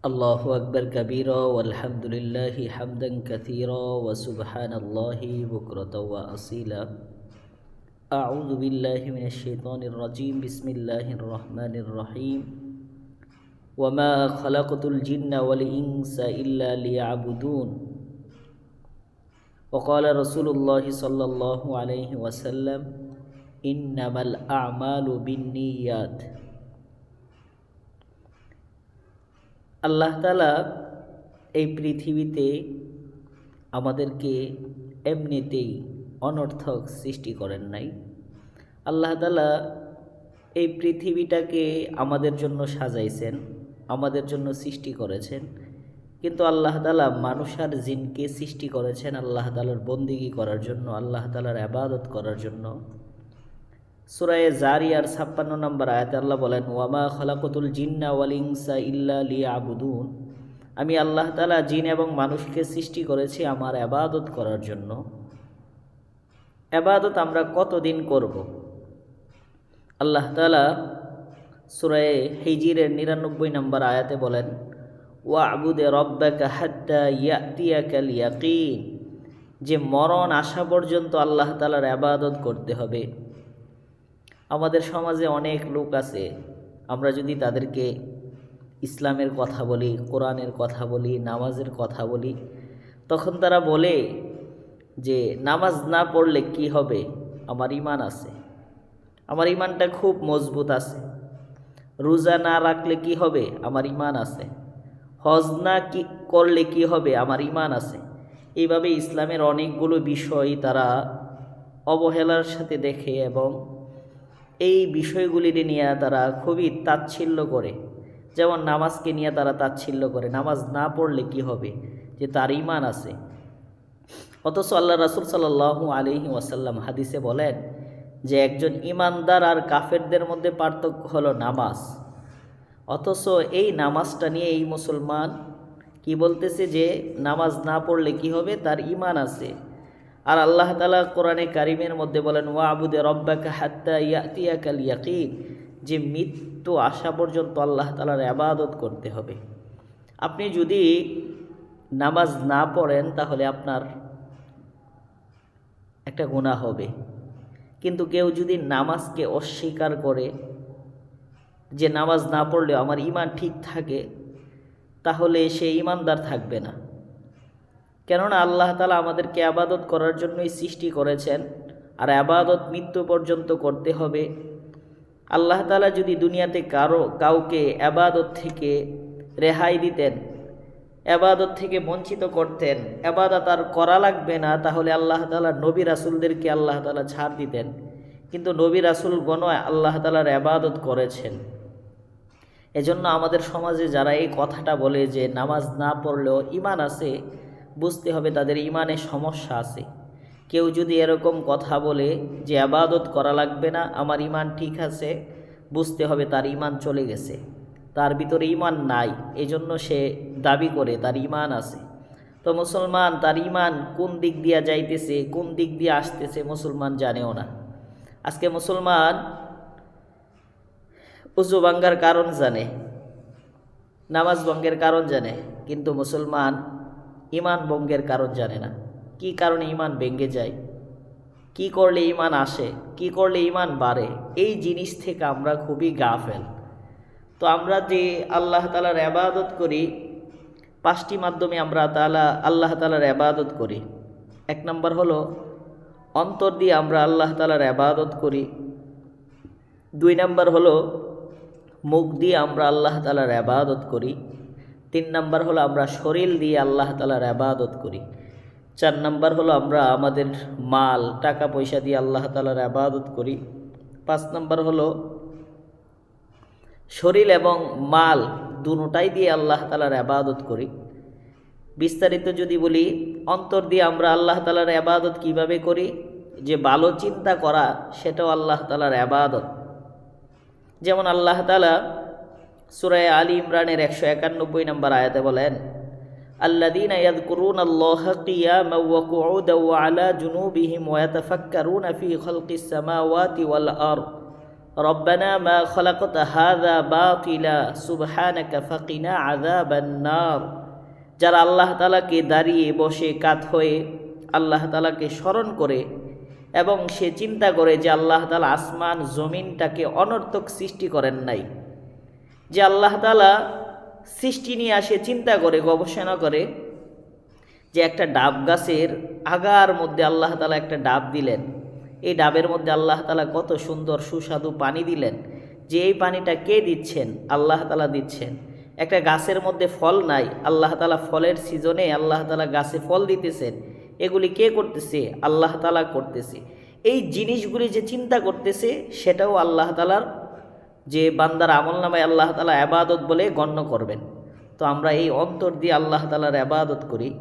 الله أكبر كبيرا والحمد لله حمدا كثيرا وسبحان الله بكرة وأصيلا. أعوذ بالله من الشيطان الرجيم. بسم الله الرحمن الرحيم. وما خلقت الجن والإنس إلا ليعبدون. وقال رسول الله صلى الله عليه وسلم إنما الأعمال بالنيات. আল্লাহ তালা এই পৃথিবীতে আমাদেরকে এমনিতেই অনর্থক সৃষ্টি করেন নাই। আল্লাহ তালা এই পৃথিবীটাকে আমাদের জন্য সাজাইছেন, আমাদের জন্য সৃষ্টি করেছেন। কিন্তু আল্লাহ তালা মানুষ আর জিনকে সৃষ্টি করেছেন আল্লাহ তালার বন্দিগি করার জন্য, আল্লাহ তালার আবাদত করার জন্য। সুরায়ে জারিয়ার ছাপ্পান্ন নম্বর আয়াতে আল্লাহ বলেন, ওয়ামা খলাকতুল জিন্না ওয়ালিংসা ইল্লা লিয়া আবুদুন আমি আল্লাহ তালা জিন এবং মানুষকে সৃষ্টি করেছি আমার আবাদত করার জন্য। আবাদত আমরা কতদিন করব? আল্লাহ তালা সুরায়ে হিজিরের নিরানব্বই নম্বর আয়াতে বলেন ওয়া আবুদে রব্বাকা হাত্তা ইয়াতিয়াকাল ইয়াকিন যে মরণ আসা পর্যন্ত আল্লাহ তালার আবাদত করতে হবে। আমাদের সমাজে অনেক লোক আছে। আমরা যদি তাদেরকে ইসলামের কথা বলি, কোরআনের কথা বলি, নামাজের কথা বলি, তখন তারা বলে যে, নামাজ না পড়লে কি হবে? আমার ইমান আছে। আমার ইমানটা খুব মজবুত আছে। রোজা না রাখলে কি হবে? আমার ইমান আছে। হজ না কি, করলে কি হবে? আমার ইমান আছে। এইভাবে ইসলামের অনেকগুলো বিষয় তারা অবহেলার সাথে দেখে এবং এই বিষয়গুলি নিয়ে তারা খুবই তাচ্ছিল্য করে। যেমন নামাজকে নিয়ে তারা তাচ্ছিল্য করে। নামাজ না পড়লে কি হবে? যে তার ইমান আছে। অথচ আল্লাহ রাসুল সাল্লাহু আলিহি ওয়াসাল্লাম হাদিসে বলেন যে, একজন ইমানদার আর কাফেরদের মধ্যে পার্থক্য হলো নামাজ। অথচ এই নামাজটা নিয়ে এই মুসলমান কি বলতেছে যে, নামাজ না পড়লে কি হবে? তার ইমান আছে। আর আল্লাহ তালা কোরআনে কারিমের মধ্যে বলেন ওয়া আবুদে রব্বাকা হাত্তা ইয়াতিয়াকাল ইয়াকিন। যে মৃত্যু আসা পর্যন্ত আল্লাহ তালার আবাদত করতে হবে। আপনি যদি নামাজ না পড়েন, তাহলে আপনার একটা গুণা হবে। কিন্তু কেউ যদি নামাজকে অস্বীকার করে, যে নামাজ না পড়লেও আমার ইমান ঠিক থাকে, তাহলে সে ইমানদার থাকবে না। কেননা আল্লাহ তালা আমাদেরকে আবাদত করার জন্যই সৃষ্টি করেছেন, আর আবাদত মৃত্যু পর্যন্ত করতে হবে। আল্লাহ তালা যদি দুনিয়াতে কারও, কাউকে আবাদত থেকে রেহাই দিতেন, আবাদত থেকে বঞ্চিত করতেন, আবাদত আর করা লাগবে না, তাহলে আল্লাহ তালা নবী রাসুলদেরকে আল্লাহ তালা ছাড় দিতেন। কিন্তু নবী রাসুল গণ আল্লাহ তালার আবাদত করেছেন। এজন্য আমাদের সমাজে যারা এই কথাটা বলে যে নামাজ না পড়লেও ইমান আছে বুঝতে হবে তাদের ইমানে সমস্যা আছে। কেউ যদি এরকম কথা বলে যে আবাদত করা লাগবে না, আমার ইমান ঠিক আছে, বুঝতে হবে তার ইমান চলে গেছে। তার ভিতরে ইমান নাই, এজন্য সে দাবি করে তার ইমান আছে। তো মুসলমান, তার ইমান কোন দিক দিয়ে যাইতেছে, কোন দিক দিয়ে আসতেছে মুসলমান জানেও না। আজকে মুসলমান উজু ভাঙ্গার কারণ জানে, নামাজ ভঙ্গের কারণ জানে, কিন্তু মুসলমান ইমান ভঙ্গের কারণ জানে না। কি কারণে ইমান ভেঙ্গে যায়? কি করলে ইমান আসে? কি করলে ইমান বাড়ে? এই জিনিস থেকে আমরা খুবই গাফেল। তো আমরা যে আল্লাহ তালার আবাদত করি, পাঁচটি মাধ্যমে আমরা তালা আল্লাহ তালার আবাদত করি। এক নম্বর হলো, অন্তর দিয়ে আমরা আল্লাহ তালার আবাদত করি। দুই নম্বর হলো, মুখ দিয়ে আমরা আল্লাহ তালার আবাদত করি। তিন নাম্বার হলো আমরা শরীর দিয়ে আল্লাহ তালার আবাদত করি। চার নাম্বার হলো আমরা আমাদের মাল, টাকা, পয়সা দিয়ে আল্লাহ তালার আবাদত করি। পাঁচ নাম্বার হলো শরীর এবং মাল দুটাই দিয়ে আল্লাহ তালার আবাদত করি। বিস্তারিত যদি বলি, অন্তর দিয়ে আমরা আল্লাহ তালার আবাদত কীভাবে করি? যে ভালো চিন্তা করা, সেটাও আল্লাহ তালার আবাদত যেমন আল্লাহ তালা সুরায় আলী ইমরানের একশো একানব্বই নম্বর আয়াতে বলেন الذين يذكرون الله قياما وقعودا وعلى جنوبهم ويتفكرون في خلق السماوات والأرض রব্বানা মা খলাকত হাদা বাতিলা সুবহানাকা ফাকিনা আযাবান নার যারা আল্লাহ তালাকে দাঁড়িয়ে বসে কাত হয়ে আল্লাহ তালাকে স্মরণ করে এবং সে চিন্তা করে যে আল্লাহ তালা আসমান জমিনটাকে অনর্থক সৃষ্টি করেন নাই যে আল্লাহ তালা সৃষ্টি নিয়ে আসে, চিন্তা করে, গবেষণা করে যে একটা ডাব গাছের আগার মধ্যে আল্লাহ তালা একটা ডাব দিলেন। এই ডাবের মধ্যে আল্লাহ তালা কত সুন্দর সুস্বাদু পানি দিলেন। যে এই পানিটা কে দিচ্ছেন? আল্লাহ তালা দিচ্ছেন। একটা গাছের মধ্যে ফল নাই, আল্লাহ তালা ফলের সিজনে আল্লাহ তালা গাছে ফল দিতেছেন। এগুলি কে করতেছে? আল্লাহ তালা করতেছে। এই জিনিসগুলি যে চিন্তা করতেছে, সেটাও আল্লাহ তালার যে বান্দার আমল নামায় আল্লাহ তালা আবাদত বলে গণ্য করবেন। তো আমরা এই অন্তর দিয়ে আল্লাহ তালার আবাদত করি।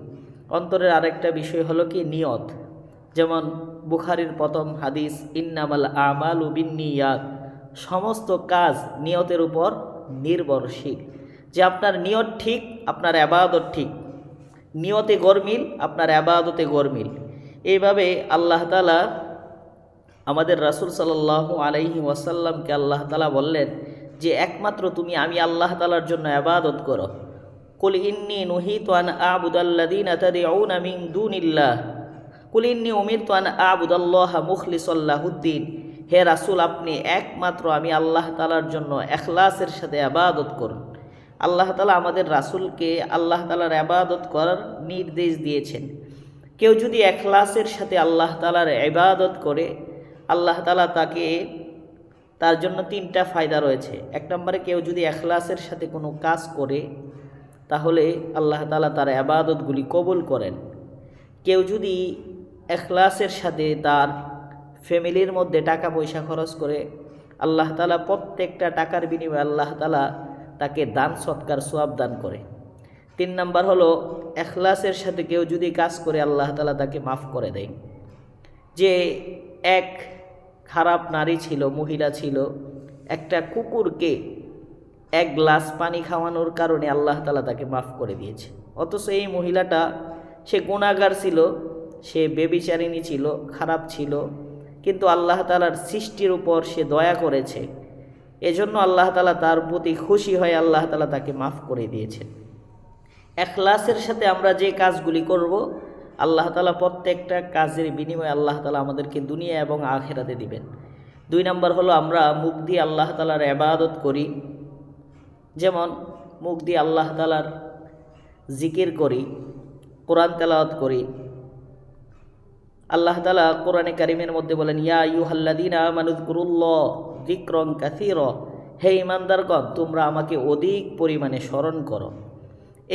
অন্তরের আরেকটা বিষয় হলো কি? নিয়ত। যেমন বুখারির প্রথম হাদিস, ইন্নামাল আমাল উবিনিয়াত সমস্ত কাজ নিয়তের উপর নির্ভরশীল। যে আপনার নিয়ত ঠিক, আপনার আবাদত ঠিক। নিয়তে গরমিল, আপনার আবাদতে গরমিল। এইভাবে আল্লাহ তালা আমাদের রাসুল সাল্লাহ আলাইহি ওয়াসাল্লামকে আল্লাহ তালা বললেন যে, একমাত্র তুমি, আমি আল্লাহ তালার জন্য আবাদত করো। কুল ইন্নি নুহিত আন আবুদাল্লাদিন আতাদিউনা মিন দুনিল্লাহ। কুল ইন্নি উমিরতু আন আবুদাল্লাহ মুখলিসাল্লাহুদ্দিন হে রাসুল, আপনি একমাত্র আমি আল্লাহ তালার জন্য এখলাসের সাথে আবাদত করুন। আল্লাহ তালা আমাদের রাসুলকে আল্লাহ তালার আবাদত করার নির্দেশ দিয়েছেন। কেউ যদি এখলাসের সাথে আল্লাহ তালার ইবাদত করে আল্লাহ তালা তাকে তার জন্য তিনটা ফায়দা রয়েছে। এক নম্বরে, কেউ যদি এখলাসের সাথে কোনো কাজ করে, তাহলে আল্লাহ তালা তার আবাদতগুলি কবুল করেন। কেউ যদি এখলাসের সাথে তার ফ্যামিলির মধ্যে টাকা পয়সা খরচ করে, আল্লাহ তালা প্রত্যেকটা টাকার বিনিময়ে আল্লাহ তালা তাকে দান, সৎকার সোয়াব দান করে। তিন নাম্বার হলো, এখলাসের সাথে কেউ যদি কাজ করে, আল্লাহ তালা তাকে মাফ করে দেয়। যে এক খারাপ নারী ছিল, মহিলা ছিল। একটা কুকুরকে এক গ্লাস পানি খাওয়ানোর কারণে আল্লাহ তালা তাকে মাফ করে দিয়েছে। অথচ এই মহিলাটা, সে গুণাগার ছিল, সে বেবিচারিণী ছিল, খারাপ ছিল। কিন্তু আল্লাহ তালার সৃষ্টির উপর সে দয়া করেছে। এজন্য আল্লাহ তালা তার প্রতি খুশি হয়ে আল্লাহ তালা তাকে মাফ করে দিয়েছে। এখলাসের সাথে আমরা যে কাজগুলি করব আল্লাহ তালা প্রত্যেকটা কাজের বিনিময়ে আল্লাহ তালা আমাদেরকে দুনিয়া এবং আখেরাতে দিবেন। দুই নম্বর হলো আমরা মুখ দিয়ে আল্লাহ তালার আবাদত করি। যেমন মুখ দিয়ে আল্লাহ তালার জিকির করি, কোরআন তেলাওয়াত করি। আল্লাহ তালা কোরআনে কারিমের মধ্যে বলেন, ইয়া ইউহাল্লাদিন আমানুদ্কুরুল্লাহ দিক্রং কাথির হে ইমানদারগণ তোমরা আমাকে অধিক পরিমাণে স্মরণ করো।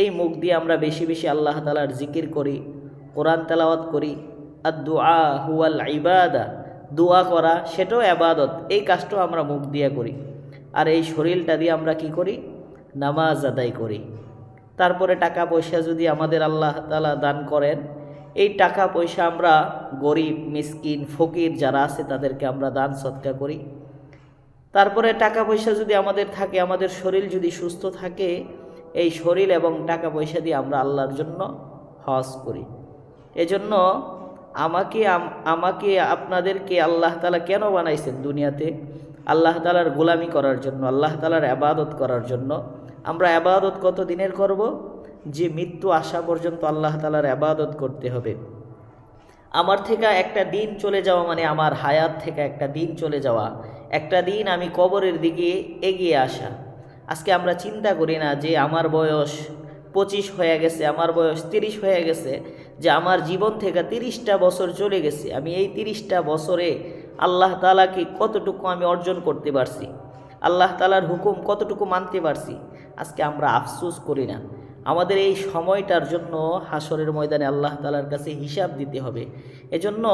এই মুখ দিয়ে আমরা বেশি বেশি আল্লাহ তালার জিকির করি। কোরআন তেলাওয়াত করি। আর দোয়া হুয়াল ইবাদা। দোয়া করা, সেটাও আবাদত এই কাজটাও আমরা মুখ দিয়ে করি। আর এই শরীরটা দিয়ে আমরা কি করি? নামাজ আদায় করি। তারপরে টাকা পয়সা যদি আমাদের আল্লাহ তালা দান করেন, এই টাকা পয়সা আমরা গরিব, মিসকিন, ফকির যারা আছে, তাদেরকে আমরা দান সৎকা করি। তারপরে টাকা পয়সা যদি আমাদের থাকে, আমাদের শরীর যদি সুস্থ থাকে, এই শরীর এবং টাকা পয়সা দিয়ে আমরা আল্লাহর জন্য হজ করি। এজন্য আমাকে আমাকে আপনাদেরকে আল্লাহ তালা কেন বানাইছেন দুনিয়াতে? আল্লাহ তালার গোলামি করার জন্য, আল্লাহ তালার আবাদত করার জন্য। আমরা আবাদত কত দিনের করব? যে মৃত্যু আসা পর্যন্ত আল্লাহ তালার আবাদত করতে হবে। আমার থেকে একটা দিন চলে যাওয়া মানে আমার হায়াত থেকে একটা দিন চলে যাওয়া। একটা দিন আমি কবরের দিকে এগিয়ে আসা। আজকে আমরা চিন্তা করি না যে আমার বয়স পঁচিশ হয়ে গেছে, আমার বয়স তিরিশ হয়ে গেছে, যে আমার জীবন থেকে তিরিশটা বছর চলে গেছে। আমি এই তিরিশটা বছরে আল্লাহ তালাকে কতটুকু আমি অর্জন করতে পারছি? আল্লাহ তালার হুকুম কতটুকু মানতে পারছি? আজকে আমরা আফসুস করি না। আমাদের এই সময়টার জন্য হাসরের ময়দানে আল্লাহ তালার কাছে হিসাব দিতে হবে। এজন্য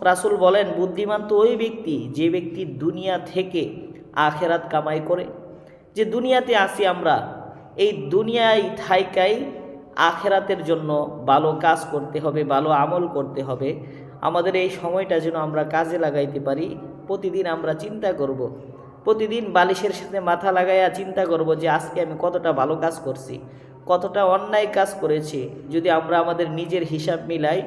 রাসুল বলেন, বুদ্ধিমান তো ওই ব্যক্তি যে ব্যক্তি দুনিয়া থেকে আখেরাত কামাই করে। যে দুনিয়াতে আসি আমরা এই দুনিয়ায় থাইকাই আখেরাতের জন্য ভালো কাজ করতে হবে, ভালো আমল করতে হবে। আমাদের এই সময়টা যেন আমরা কাজে লাগাইতে পারি, প্রতিদিন আমরা চিন্তা করব। প্রতিদিন বালিশের সাথে মাথা লাগাইয়া চিন্তা করব যে, আজকে আমি কতটা ভালো কাজ করছি, কতটা অন্যায় কাজ করেছি। যদি আমরা আমাদের নিজের হিসাব মিলাই,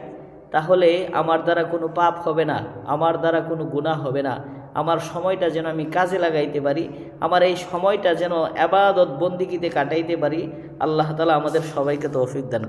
তাহলে আমার দ্বারা কোনো পাপ হবে না, আমার দ্বারা কোনো গুণা হবে না। আমার সময়টা যেন আমি কাজে লাগাইতে পারি, আমার এই সময়টা যেন আবাদত বন্দিগিতে কাটাইতে পারি, আল্লাহ তালা আমাদের সবাইকে তৌফিক দান।